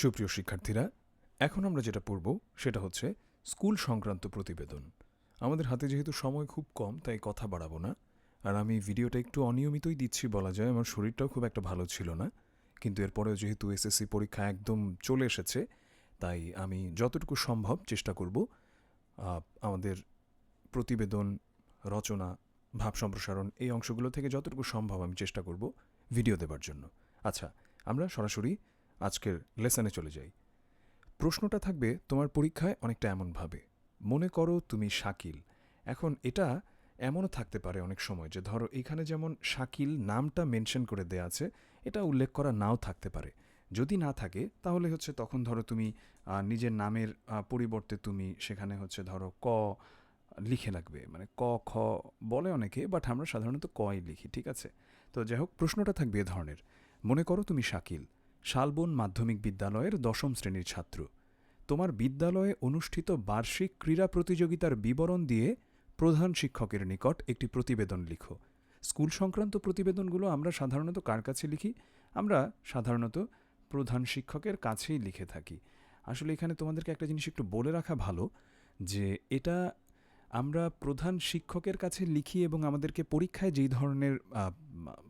সুপ্রিয় শিক্ষার্থীরা, এখন আমরা যেটা পড়ব সেটা হচ্ছে স্কুল সংক্রান্ত প্রতিবেদন। আমাদের হাতে যেহেতু সময় খুব কম, তাই কথা বাড়াবো না। আর আমি ভিডিওটা একটু অনিয়মিতই দিচ্ছি বলা যায়, আমার শরীরটাও খুব একটা ভালো ছিল না। কিন্তু এরপরেও যেহেতু এসএসসি পরীক্ষা একদম চলে এসেছে, তাই আমি যতটুকু সম্ভব চেষ্টা করব আমাদের প্রতিবেদন, রচনা, ভাব সম্প্রসারণ এই অংশগুলো থেকে যতটুকু সম্ভব আমি চেষ্টা করব ভিডিও দেবার জন্য। আচ্ছা আমরা সরাসরি আজকের লেসনে চলে যাই। প্রশ্নটা থাকবে, তোমার পরীক্ষায় অনেকটা এমনভাবে মনে করো তুমি শাকিল। এখন এটা এমনও থাকতে পারে অনেক সময় যে, ধরো এখানে যেমন শাকিল নামটা মেনশন করে দেয়া আছে, এটা উল্লেখ করা নাও থাকতে পারে। যদি না থাকে, তাহলে হচ্ছে তখন ধরো তুমি নিজের নামের পরিবর্তে তুমি সেখানে হচ্ছে ধরো ক লিখে লাগবে। মানে ক, খ বলে অনেকে, বাট আমরা সাধারণত কই লিখি, ঠিক আছে? তো যাই হোক, প্রশ্নটা থাকবে এ ধরনের। মনে করো তুমি শাকিল। শালবন মাধ্যমিক বিদ্যালয়ের দশম শ্রেণির ছাত্র। তোমার বিদ্যালয়ে অনুষ্ঠিত বার্ষিক ক্রীড়া প্রতিযোগিতার বিবরণ দিয়ে প্রধান শিক্ষকের নিকট একটি প্রতিবেদন লিখো। স্কুল সংক্রান্ত প্রতিবেদনগুলো আমরা সাধারণত কার কাছে লিখি? আমরা সাধারণত প্রধান শিক্ষকের কাছেই লিখে থাকি। আসলে এখানে তোমাদেরকে একটা জিনিস একটু বলে রাখা ভালো, যে এটা আমরা প্রধান শিক্ষকের কাছে লিখি এবং আমাদেরকে পরীক্ষায় যেই ধরনের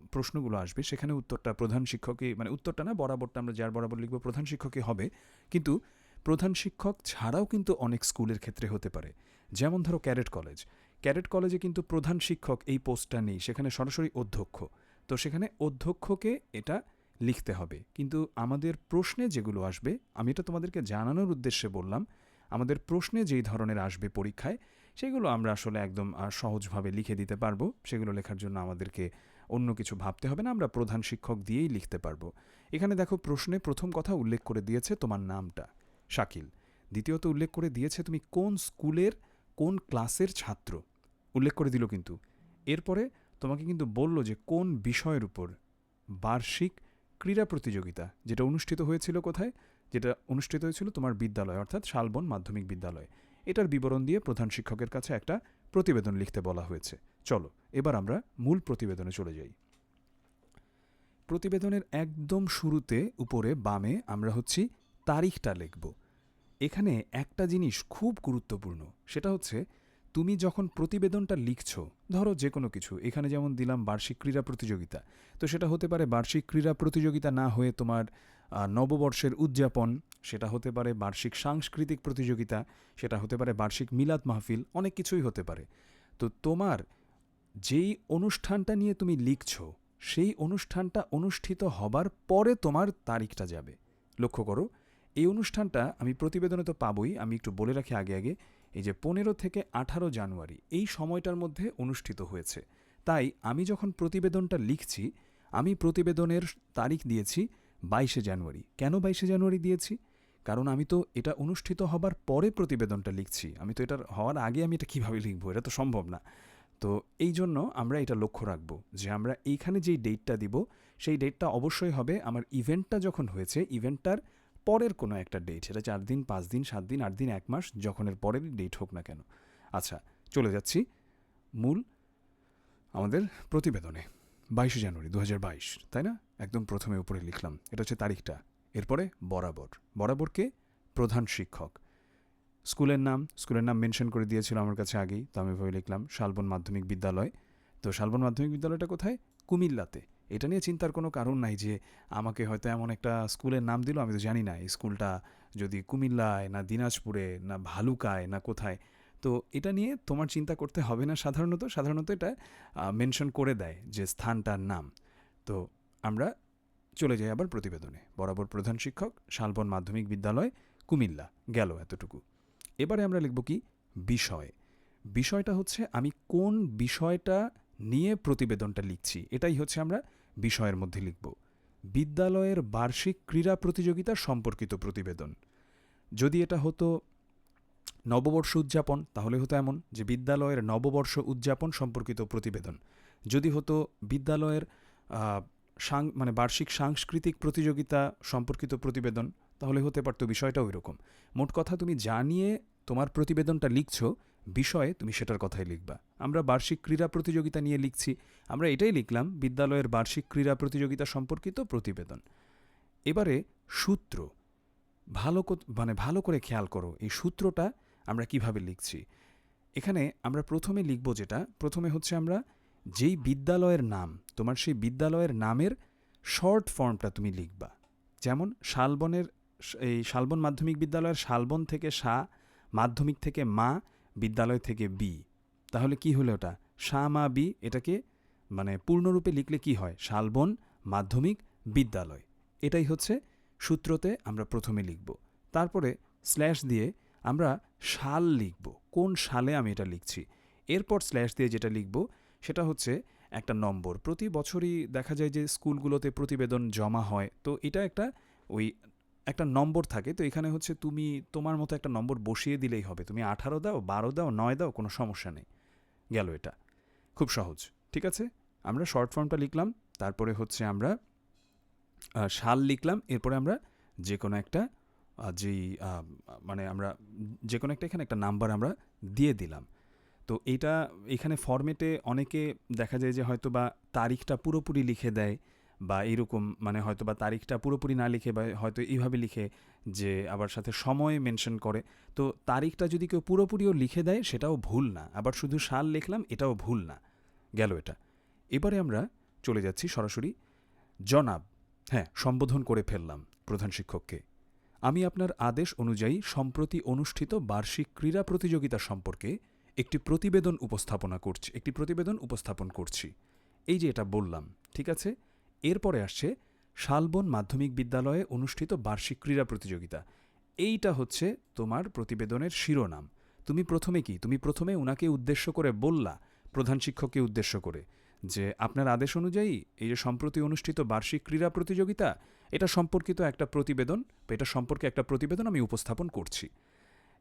প্রশ্নগুলো আসবে, সেখানে উত্তরটা প্রধান শিক্ষকই মানে উত্তরটা না, বরাবরটা আমরা যার বরাবর লিখব, প্রধান শিক্ষকই হবে। কিন্তু প্রধান শিক্ষক ছাড়াও কিন্তু অনেক স্কুলের ক্ষেত্রে হতে পারে। যেমন ধরো ক্যারেট কলেজ। ক্যারেট কলেজে কিন্তু প্রধান শিক্ষক এই পোস্টটা নেই, সেখানে সরাসরি অধ্যক্ষ। তো সেখানে অধ্যক্ষকে এটা লিখতে হবে। কিন্তু আমাদের প্রশ্নে যেগুলো আসবে, আমি এটা তোমাদেরকে জানানোর উদ্দেশ্যে বললাম, আমাদের প্রশ্নে যেই ধরনের আসবে পরীক্ষায়, সেগুলো আমরা আসলে একদম সহজভাবে লিখে দিতে পারব। সেগুলো লেখার জন্য আমাদেরকে অন্য কিছু ভাবতে হবে না, আমরা প্রধান শিক্ষক দিয়েই লিখতে পারব। এখানে দেখো প্রশ্নে প্রথম কথা উল্লেখ করে দিয়েছে তোমার নামটা, শাকিল। দ্বিতীয়ত উল্লেখ করে দিয়েছে তুমি কোন স্কুলের কোন ক্লাসের ছাত্র। উল্লেখ করে দিল কিন্তু। এরপরে তোমাকে কিন্তু বলল যে কোন বিষয়ের উপর? বার্ষিক ক্রীড়া প্রতিযোগিতা, যেটা অনুষ্ঠিত হয়েছিল কোথায়? যেটা অনুষ্ঠিত হয়েছিল তোমার বিদ্যালয়, অর্থাৎ শালবন মাধ্যমিক বিদ্যালয়। এটার বিবরণ দিয়ে প্রধান শিক্ষকের কাছে একটা প্রতিবেদন লিখতে বলা হয়েছে। চলো, এবার আমরা মূল প্রতিবেদনে চলে যাই। প্রতিবেদনের একদম শুরুতে উপরে বামে আমরা হচ্ছি, তারিখটা লিখব। এখানে একটা জিনিস খুব গুরুত্বপূর্ণ, সেটা হচ্ছে তুমি যখন প্রতিবেদনটা লিখছো, ধরো যে কোনো কিছু, এখানে যেমন দিলাম বার্ষিক ক্রীড়া প্রতিযোগিতা, তো সেটা হতে পারে বার্ষিক ক্রীড়া প্রতিযোগিতা না হয়ে তোমার নববর্ষের উদযাপন, সেটা হতে পারে বার্ষিক সাংস্কৃতিক প্রতিযোগিতা, সেটা হতে পারে বার্ষিক মিলাদ মাহফিল, অনেক কিছুই হতে পারে। তো তোমার যেই অনুষ্ঠানটা নিয়ে তুমি লিখছো, সেই অনুষ্ঠানটা অনুষ্ঠিত হবার পরে তোমার তারিখটা যাবে। লক্ষ্য করো, এই অনুষ্ঠানটা আমি প্রতিবেদনে তো পাবই, আমি একটু বলে রাখি আগে আগে। এই যে পনেরো থেকে আঠারো জানুয়ারি, এই সময়টার মধ্যে অনুষ্ঠিত হয়েছে। তাই আমি যখন প্রতিবেদনটা লিখছি, আমি প্রতিবেদনের তারিখ দিয়েছি বাইশে জানুয়ারি। কেন বাইশে জানুয়ারি দিয়েছি? কারণ আমি তো এটা অনুষ্ঠিত হবার পরে প্রতিবেদনটা লিখছি। আমি তো এটার হওয়ার আগে আমি এটা কীভাবে লিখব? এটা তো সম্ভব না। তো এই জন্য আমরা এটা লক্ষ্য রাখব যে আমরা এইখানে যেই ডেটটা দিব, সেই ডেটটা অবশ্যই হবে আমার ইভেন্টটা যখন হয়েছে ইভেন্টটার পরের কোনো একটা ডেট সেটা চার দিন, পাঁচ দিন, সাত দিন, আট দিন, এক মাস, যখন এর পরের ডেট হোক না কেন। আচ্ছা চলে যাচ্ছি মূল আমাদের প্রতিবেদনে, বাইশে জানুয়ারি দু বাইশ, তাই না? একদম প্রথমে উপরে লিখলাম, এটা হচ্ছে তারিখটা। এরপরে বরাবর বরাবরকে প্রধান শিক্ষক। স্কুলের নাম স্কুলের নাম মেনশন করে দিয়েছিল আমার কাছে আগেই, তো আমি ভেবে লিখলাম, শালবন মাধ্যমিক বিদ্যালয়। তো শালবন মাধ্যমিক বিদ্যালয়টা কোথায়? কুমিল্লাতে। এটা নিয়ে চিন্তার কোনো কারণ নাই যে আমাকে হয়তো এমন একটা স্কুলের নাম দিল, আমি তো জানি না। এই স্কুলটা যদি কুমিল্লায় না দিনাজপুরে না ভালুকায় না কোথায়, তো এটা নিয়ে তোমার চিন্তা করতে হবে না সাধারণত। সাধারণত এটা মেনশন করে দেয় যে স্থানটার নাম। তো আমরা চলে যাই আবার প্রতিবেদনে। বরাবর প্রধান শিক্ষক, শালবন মাধ্যমিক বিদ্যালয়, কুমিল্লা গেল এতটুকু। এবারে আমরা লিখব কি? বিষয়। বিষয়টা হচ্ছে আমি কোন বিষয়টা নিয়ে প্রতিবেদনটা লিখছি। এটাই হচ্ছে আমরা বিষয়ের মধ্যে লিখব। বিদ্যালয়ের বার্ষিক ক্রীড়া প্রতিযোগিতা সম্পর্কিত প্রতিবেদন। যদি এটা হতো নববর্ষ উদযাপন, তাহলে হতো এমন যে বিদ্যালয়ের নববর্ষ উদযাপন সম্পর্কিত প্রতিবেদন। যদি হতো বিদ্যালয়ের সাং- মানে বার্ষিক সাংস্কৃতিক প্রতিযোগিতা সম্পর্কিত প্রতিবেদন, তাহলে হতে পারতো বিষয়টা ওই রকম মোট কথা তুমি জানিয়ে তোমার প্রতিবেদনটা লিখছো বিষয়ে তুমি সেটার কথাই লিখবা। আমরা বার্ষিক ক্রীড়া প্রতিযোগিতা নিয়ে লিখছি। আমরা এটাই লিখলাম, বিদ্যালয়ের বার্ষিক ক্রীড়া প্রতিযোগিতা সম্পর্কিত প্রতিবেদন। এবারে সূত্র। ভালো মানে ভালো করে খেয়াল করো, এই সূত্রটা আমরা কীভাবে লিখছি। এখানে আমরা প্রথমে লিখব যেটা, প্রথমে হচ্ছে আমরা যেই বিদ্যালয়ের নাম, তোমার সেই বিদ্যালয়ের নামের শর্ট ফর্মটা তুমি লিখবা। যেমন শালবনের এই শালবন মাধ্যমিক বিদ্যালয়ের শালবন থেকে সা, মাধ্যমিক থেকে মা বিদ্যালয় থেকে বি তাহলে কি হলো ওটা? মা, বি এটাকে মানে পূর্ণরূপে লিখলে কি হয়? শালবন মাধ্যমিক বিদ্যালয়। এটাই হচ্ছে সূত্রতে আমরা প্রথমে লিখব। তারপরে স্ল্যাশ দিয়ে আমরা শাল লিখব। কোন সালে আমি এটা লিখছি? এরপর স্ল্যাশ দিয়ে যেটা লিখব, সেটা হচ্ছে একটা নম্বর। প্রতি বছরই দেখা যায় যে স্কুলগুলোতে প্রতিবেদন জমা হয়। তো এটা একটা ওই একটা নম্বর থাকে, তো এখানে হচ্ছে তুমি, তোমার মতো একটা নম্বর বসিয়ে দিলেই হবে। তুমি আঠারো দাও, বারো দাও, নয় দাও, কোনো সমস্যা নেই। গেল এটা। খুব সহজ। ঠিক আছে? আমরা শর্ট ফর্মটা লিখলাম, তারপরে হচ্ছে আমরা সাল লিখলাম, এরপরে আমরা যে কোনো একটা যেই মানে আমরা যে কোনো একটা এখানে একটা নাম্বার আমরা দিয়ে দিলাম। তো এইটা এখানে ফরম্যাটে অনেকে দেখা যায় যে হয়তো বা তারিখটা পুরোপুরি লিখে দেয় বা এরকম মানে হয়তো বা তারিখটা পুরোপুরি না লিখে বা হয়তো এইভাবে লিখে যে আবার সাথে সময় মেনশন করে। তো তারিখটা যদি কেউ পুরোপুরিও লিখে দেয়, সেটাও ভুল না। আবার শুধু সাল লিখলাম, এটাও ভুল না। গেল এটা। এবারে আমরা চলে যাচ্ছি সরাসরি। জনাব হ্যাঁ সম্বোধন করে ফেললাম প্রধান শিক্ষককে। আমি আপনার আদেশ অনুযায়ী সম্প্রতি অনুষ্ঠিত বার্ষিক ক্রীড়া প্রতিযোগিতা সম্পর্কে একটি প্রতিবেদন উপস্থাপনা করছি, একটি প্রতিবেদন উপস্থাপন করছি। এই যে এটা বললাম, ঠিক আছে? এরপরে আসছে শালবন মাধ্যমিক বিদ্যালয়ে অনুষ্ঠিত বার্ষিক ক্রীড়া প্রতিযোগিতা। এইটা হচ্ছে তোমার প্রতিবেদনের শিরোনাম। তুমি প্রথমে কি? তুমি প্রথমে উনাকে উদ্দেশ্য করে বললা, প্রধান শিক্ষককে উদ্দেশ্য করে, যে আপনার আদেশ অনুযায়ী এই যে সম্প্রতি অনুষ্ঠিত বার্ষিক ক্রীড়া প্রতিযোগিতা, এটা সম্পর্কিত একটা প্রতিবেদন এটা সম্পর্কে একটা প্রতিবেদন আমি উপস্থাপন করছি।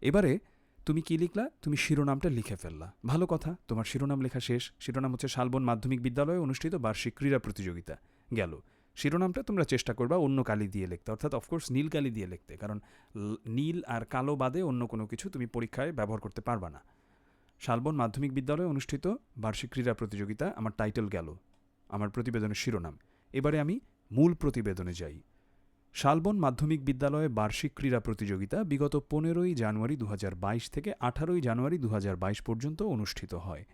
এবারে তুমি কি লিখলা? তুমি শিরোনামটা লিখে ফেললা। ভালো কথা, তোমার শিরোনাম লেখা শেষ। শিরোনাম হচ্ছে শালবন মাধ্যমিক বিদ্যালয়ে অনুষ্ঠিত বার্ষিক ক্রীড়া প্রতিযোগিতা। গেল। শিরোনামটা তোমরা চেষ্টা করবা অন্য কালি দিয়ে লিখতে। অর্থাৎ অফকোর্স নীল কালি দিয়ে লিখতে। কারণ নীল আর কালো বাদে অন্য কোনো কিছু তুমি পরীক্ষায় ব্যবহার করতে পারবা না। শালবন মাধ্যমিক বিদ্যালয়ে অনুষ্ঠিত বার্ষিক ক্রীড়া প্রতিযোগিতা আমার টাইটেল গেল, আমার প্রতিবেদনের শিরোনাম। এবারে আমি মূল প্রতিবেদনে যাই। শালবন মাধ্যমিক বিদ্যালয়ে বার্ষিক ক্রীড়া প্রতিযোগিতা বিগত পনেরোই জানুয়ারি দু হাজার বাইশ থেকে আঠারোই জানুয়ারি দু হাজার বাইশ পর্যন্ত অনুষ্ঠিত হয়।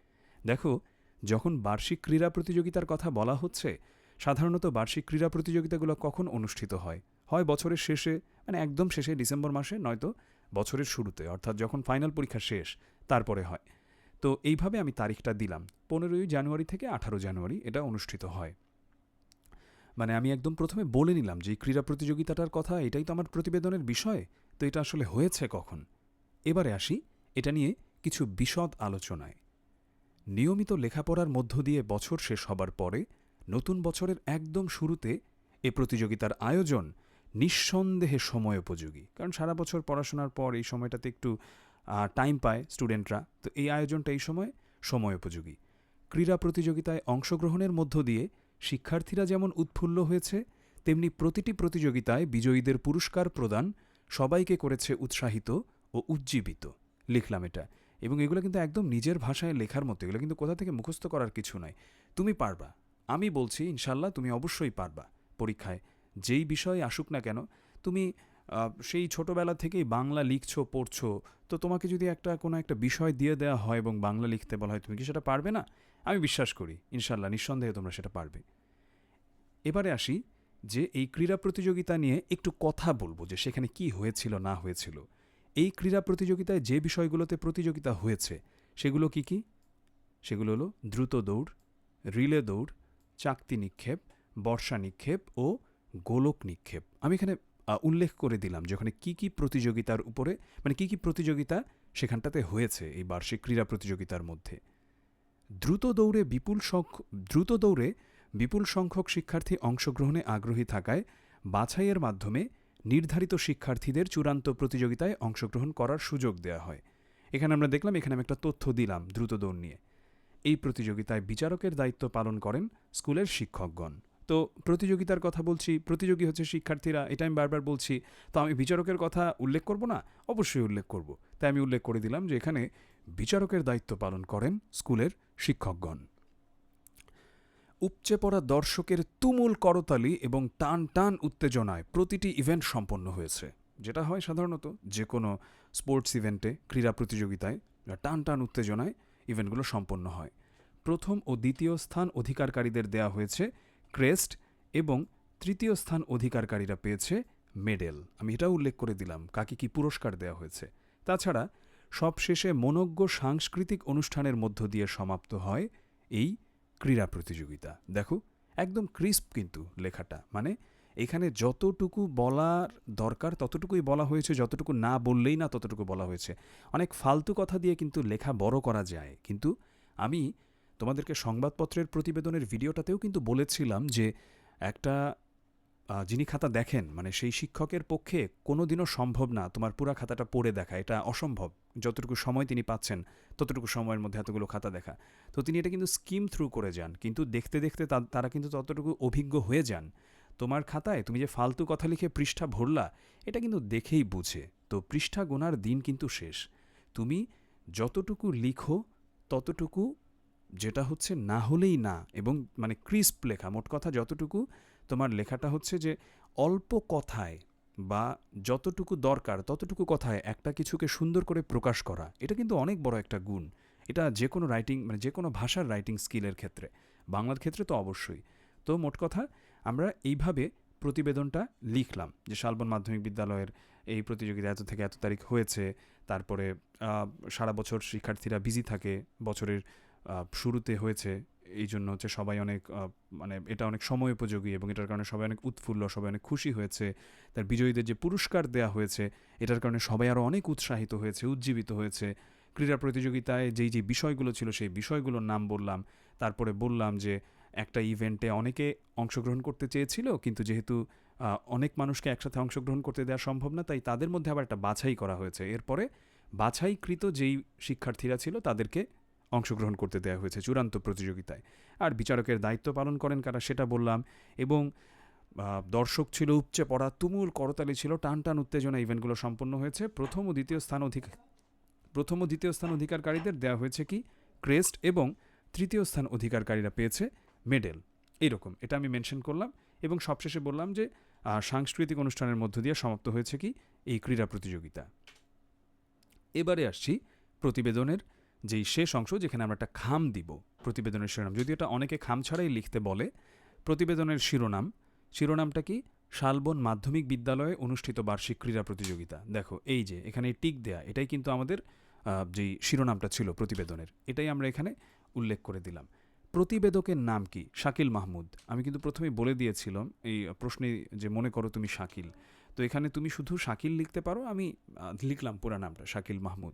দেখো, যখন বার্ষিক ক্রীড়া প্রতিযোগিতার কথা বলা হচ্ছে সাধারণত বার্ষিক ক্রীড়া প্রতিযোগিতাগুলো কখন অনুষ্ঠিত হয়? হয় বছরের শেষে মানে একদম শেষে ডিসেম্বর মাসে, নয়তো বছরের শুরুতে, অর্থাৎ যখন ফাইনাল পরীক্ষা শেষ, তারপরে হয়। তো এইভাবে আমি তারিখটা দিলাম, পনেরোই জানুয়ারি থেকে আঠারো জানুয়ারি এটা অনুষ্ঠিত হয়। মানে আমি একদম প্রথমে বলে নিলাম যে ক্রীড়া প্রতিযোগিতাটার কথা, এটাই তো আমার প্রতিবেদনের বিষয়, তো এটা আসলে হয়েছে কখন? এবারে আসি, এটা নিয়ে কিছু বিশদ আলোচনায়। নিয়মিত লেখাপড়ার মধ্য দিয়ে বছর শেষ হবার পরে নতুন বছরের একদম শুরুতে এ প্রতিযোগিতার আয়োজন নিঃসন্দেহে সময়োপযোগী কারণ সারা বছর পড়াশোনার পর এই সময়টাতে একটু টাইম পায় স্টুডেন্টরা তো এই আয়োজনটা এই সময় সময়োপযোগী ক্রীড়া প্রতিযোগিতায় অংশগ্রহণের মধ্য দিয়ে শিক্ষার্থীরা যেমন উৎফুল্ল হয়েছে, তেমনি প্রতিটি প্রতিযোগিতায় বিজয়ীদের পুরস্কার প্রদান সবাইকে করেছে উৎসাহিত ও উজ্জীবিত। লিখলাম এটা। এবং এগুলো কিন্তু একদম নিজের ভাষায় লেখার মতো। এগুলো কিন্তু কোথা থেকে মুখস্থ করার কিছু নয় তুমি পারবা। আমি বলছি ইনশাল্লাহ তুমি অবশ্যই পারবা। পরীক্ষায় যেই বিষয় আসুক না কেন, তুমি সেই ছোটোবেলা থেকেই বাংলা লিখছো, পড়ছো, তো তোমাকে যদি একটা, কোনো একটা বিষয় দিয়ে দেওয়া হয় এবং বাংলা লিখতে বলা হয়, তুমি কি সেটা পারবে না? আমি বিশ্বাস করি ইনশাল্লাহ নিঃসন্দেহে তোমরা সেটা পারবে। এবারে আসি যে এই ক্রীড়া প্রতিযোগিতা নিয়ে একটু কথা বলব যে সেখানে কি হয়েছিল, না হয়েছিল। এই ক্রীড়া প্রতিযোগিতায় যে বিষয়গুলোতে প্রতিযোগিতা হয়েছে, সেগুলো কি কি? সেগুলো হলো দ্রুত দৌড়, রিলে দৌড় চাকতি নিক্ষেপ, বর্ষা নিক্ষেপ ও গোলক নিক্ষেপ। আমি এখানে উল্লেখ করে দিলাম যে ওখানে কী কী প্রতিযোগিতার উপরে মানে কী কী প্রতিযোগিতা সেখানটাতে হয়েছে এই বার্ষিক ক্রীড়া প্রতিযোগিতার মধ্যে। দ্রুত দৌড়ে বিপুল সংখ্য দ্রুত দৌড়ে বিপুল সংখ্যক শিক্ষার্থী অংশগ্রহণে আগ্রহী থাকায় বাছাইয়ের মাধ্যমে নির্ধারিত শিক্ষার্থীদের চূড়ান্ত প্রতিযোগিতায় অংশগ্রহণ করার সুযোগ দেওয়া হয়। এখানে আমরা দেখলাম, এখানে আমি একটা তথ্য দিলাম দ্রুত দৌড় নিয়ে। এই প্রতিযোগিতায় বিচারকের দায়িত্ব পালন করেন স্কুলের শিক্ষকগণ। তো প্রতিযোগিতার কথা বলছি, প্রতিযোগী হচ্ছে শিক্ষার্থীরা এটা আমি বারবার বলছি। তো আমি বিচারকের কথা উল্লেখ করব না? অবশ্যই উল্লেখ করব। তাই আমি উল্লেখ করে দিলাম যে এখানে বিচারকের দায়িত্ব পালন করেন স্কুলের শিক্ষকগণ। উপচে পড়া দর্শকের তুমুল করতালি এবং টান টান উত্তেজনায় প্রতিটি ইভেন্ট সম্পন্ন হয়েছে। যেটা হয় সাধারণত যে কোনো স্পোর্টস ইভেন্টে, ক্রীড়া প্রতিযোগিতায়, টান টান উত্তেজনায় ইভেন্টগুলো সম্পন্ন হয়। প্রথম ও দ্বিতীয় স্থান অধিকারকারীদের দেয়া হয়েছে ক্রেস্ট এবং তৃতীয় স্থান অধিকারকারীরা পেয়েছে মেডেল। আমি এটাও উল্লেখ করে দিলাম, কাকে কি পুরস্কার দেওয়া হয়েছে। তাছাড়া সবশেষে মনজ্ঞ সাংস্কৃতিক অনুষ্ঠানের মধ্য দিয়ে সমাপ্ত হয় এই ক্রীড়া প্রতিযোগিতা। দেখো, একদম ক্রিস্প কিন্তু লেখাটা মানে এখানে যতটুকু বলার দরকার, ততটুকুই বলা হয়েছে, যতটুকু না বললেই না ততটুকু বলা হয়েছে। অনেক ফালতু কথা দিয়ে কিন্তু লেখা বড় করা যায়। কিন্তু আমি তোমাদেরকে সংবাদপত্রের প্রতিবেদনের ভিডিওটাতেও কিন্তু বলেছিলাম যে একটা যিনি খাতা দেখেন মানে সেই শিক্ষকের পক্ষে কোনোদিনও সম্ভব না তোমার পুরা খাতাটা পড়ে দেখা। এটা অসম্ভব। যতটুকু সময় তিনি পাচ্ছেন, ততটুকু সময়ের মধ্যে এতগুলো খাতা দেখা। তো তিনি এটা কিন্তু স্কিম থ্রু করে যান। কিন্তু দেখতে দেখতে তারা কিন্তু ততটুকু অভিজ্ঞ হয়ে যান। তোমার খাতায় তুমি যে ফালতু কথা লিখে পৃষ্ঠা ভরলা, এটা কিন্তু দেখেই বুঝে। তো পৃষ্ঠা গোনার দিন কিন্তু শেষ। তুমি যতটুকু লিখো, ততটুকু যেটা হচ্ছে না হলেই না এবং মানে ক্রিস্প লেখা, মোট কথা যতটুকু তোমার লেখাটা হচ্ছে যে অল্প কথায় বা যতটুকু দরকার ততটুকু কথায় একটা কিছুকে সুন্দর করে প্রকাশ করা, এটা কিন্তু অনেক বড় একটা গুণ। এটা যে কোনো রাইটিং মানে যে কোনো ভাষার রাইটিং স্কিলের ক্ষেত্রে। বাংলার ক্ষেত্রে তো অবশ্যই। তো মোট কথা আমরা এইভাবে প্রতিবেদনটা লিখলাম যে শালবন মাধ্যমিক বিদ্যালয়ের এই প্রতিযোগিতা এত থেকে এত তারিখ হয়েছে, তারপরে সারা বছর শিক্ষার্থীরা বিজি থাকে, বছরের শুরুতে হয়েছে, এই জন্য হচ্ছে সবাই অনেক মানে এটা অনেক সময় উপযোগী এবং এটার কারণে সবাই অনেক উৎফুল্ল, সবাই অনেক খুশি হয়েছে। তার বিজয়ীদের যে পুরস্কার দেওয়া হয়েছে, এটার কারণে সবাই আরও অনেক উৎসাহিত হয়েছে, উজ্জীবিত হয়েছে। ক্রীড়া প্রতিযোগিতায় যেই যে বিষয়গুলো ছিল, সেই বিষয়গুলোর নাম বললাম। তারপরে বললাম যে একটা ইভেন্টে অনেকে অংশগ্রহণ করতে চেয়েছিল, কিন্তু যেহেতু অনেক মানুষকে একসাথে অংশগ্রহণ করতে দেওয়া সম্ভব না, তাই তাদের মধ্যে আবার একটা বাছাই করা হয়েছে। এরপরে বাছাইকৃত যেই শিক্ষার্থীরা ছিল, তাদেরকে অংশগ্রহণ করতে দেওয়া হয়েছে চূড়ান্ত প্রতিযোগিতায়। আর বিচারকের দায়িত্ব পালন করেন কারা সেটা বললাম, এবং দর্শক ছিল উপচে পড়া, তুমুল করতালি ছিল টান টান উত্তেজনা ইভেন্টগুলো সম্পন্ন হয়েছে। প্রথম ও দ্বিতীয় স্থান অধিক, প্রথম ও দ্বিতীয় স্থান অধিকারকারীদের দেওয়া হয়েছে কি? ক্রেস্ট এবং তৃতীয় স্থান অধিকারকারীরা পেয়েছে। মেডেল। এইরকম, এটা আমি মেনশন করলাম এবং সবশেষে বললাম যে সাংস্কৃতিক অনুষ্ঠানের মধ্য দিয়ে সমাপ্ত হয়েছে কি? এই ক্রীড়া প্রতিযোগিতা। এবারে আসছি প্রতিবেদনের যেই শেষ অংশ, যেখানে আমরা একটা খাম দিব প্রতিবেদনের শিরোনাম। যদি এটা অনেকে খাম ছাড়াই লিখতে বলে, প্রতিবেদনের শিরোনাম, শিরোনামটা কি? শালবন মাধ্যমিক বিদ্যালয়ে অনুষ্ঠিত বার্ষিক ক্রীড়া প্রতিযোগিতা। দেখো, এই যে, এখানে টিক দেয়া, এটাই কিন্তু আমাদের যেই শিরোনামটা ছিল প্রতিবেদনের, এটাই আমরা এখানে উল্লেখ করে দিলাম। প্রতিবেদকের নাম কি? শাকিল মাহমুদ। আমি কিন্তু প্রথমেই বলে দিয়েছিলাম, এই প্রশ্নে যে মনে করো তুমি শাকিল, তো এখানে তুমি শুধু শাকিল লিখতে পারো, আমি লিখলাম পুরা নামটা, শাকিল মাহমুদ।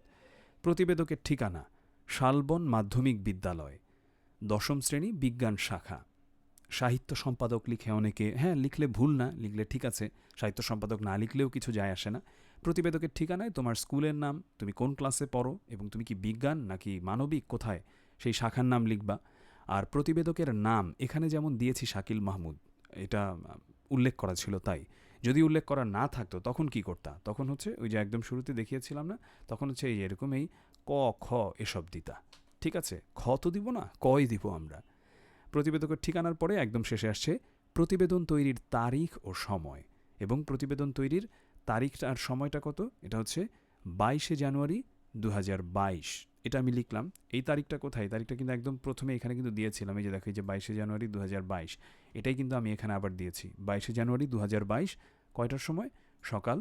প্রতিবেদকের ঠিকানা, শালবন মাধ্যমিক বিদ্যালয়, দশম শ্রেণি বিজ্ঞান শাখা। সাহিত্য সম্পাদক লিখে অনেকে হ্যাঁ লিখলে ভুল না, লিখলে ঠিক আছে, সাহিত্য সম্পাদক না লিখলেও কিছু যায় আসে না। প্রতিবেদকের ঠিকানায় তোমার স্কুলের নাম, তুমি কোন ক্লাসে পড়ো, এবং তুমি কি বিজ্ঞান নাকি মানবিক, কোথায়? সেই শাখার নাম লিখবা। আর প্রতিবেদকের নাম এখানে যেমন দিয়েছি শাকিল মাহমুদ, এটা উল্লেখ করা ছিল তাই। যদি উল্লেখ করা না থাকতো, তখন কি করতা? তখন হচ্ছে ওই যে একদম শুরুতে দেখিয়েছিলাম না, তখন হচ্ছে এই এরকম এই ক, খ এসব দিতা। ঠিক আছে? খ তো দিব না, কই দিব আমরা? প্রতিবেদকের ঠিকানার পরে একদম শেষে আসছে, প্রতিবেদন তৈরির তারিখ ও সময়। এবং প্রতিবেদন তৈরির তারিখটা আর সময়টা কত? এটা হচ্ছে বাইশে জানুয়ারি দু হাজার বাইশ। এটা আমি লিখলাম, এই তারিখটা কোথায়? তারিখটা কিন্তু একদম প্রথমে এখানে কিন্তু দিয়েছিলাম। এই যে দেখো, এই যে বাইশে জানুয়ারি দু হাজার বাইশ, এটাই কিন্তু আমি এখানে আবার দিয়েছি। বাইশে জানুয়ারি দু হাজার বাইশ, কয়টার সময়? সকাল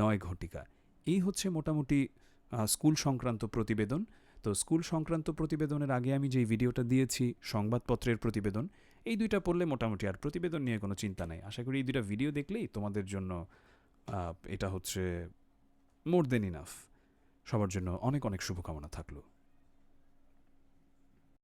নয় ঘটিকা। এই হচ্ছে মোটামুটি স্কুল সংক্রান্ত প্রতিবেদন। তো স্কুল সংক্রান্ত প্রতিবেদনের আগে আমি যেই ভিডিওটা দিয়েছি, সংবাদপত্রের প্রতিবেদন, এই দুইটা পড়লে মোটামুটি আর প্রতিবেদন নিয়ে কোনো চিন্তা নাই। আশা করি এই দুইটা ভিডিও দেখলেই তোমাদের জন্য এটা হচ্ছে মোর দেন ইনাফ সবার জন্য অনেক অনেক শুভকামনা থাকল।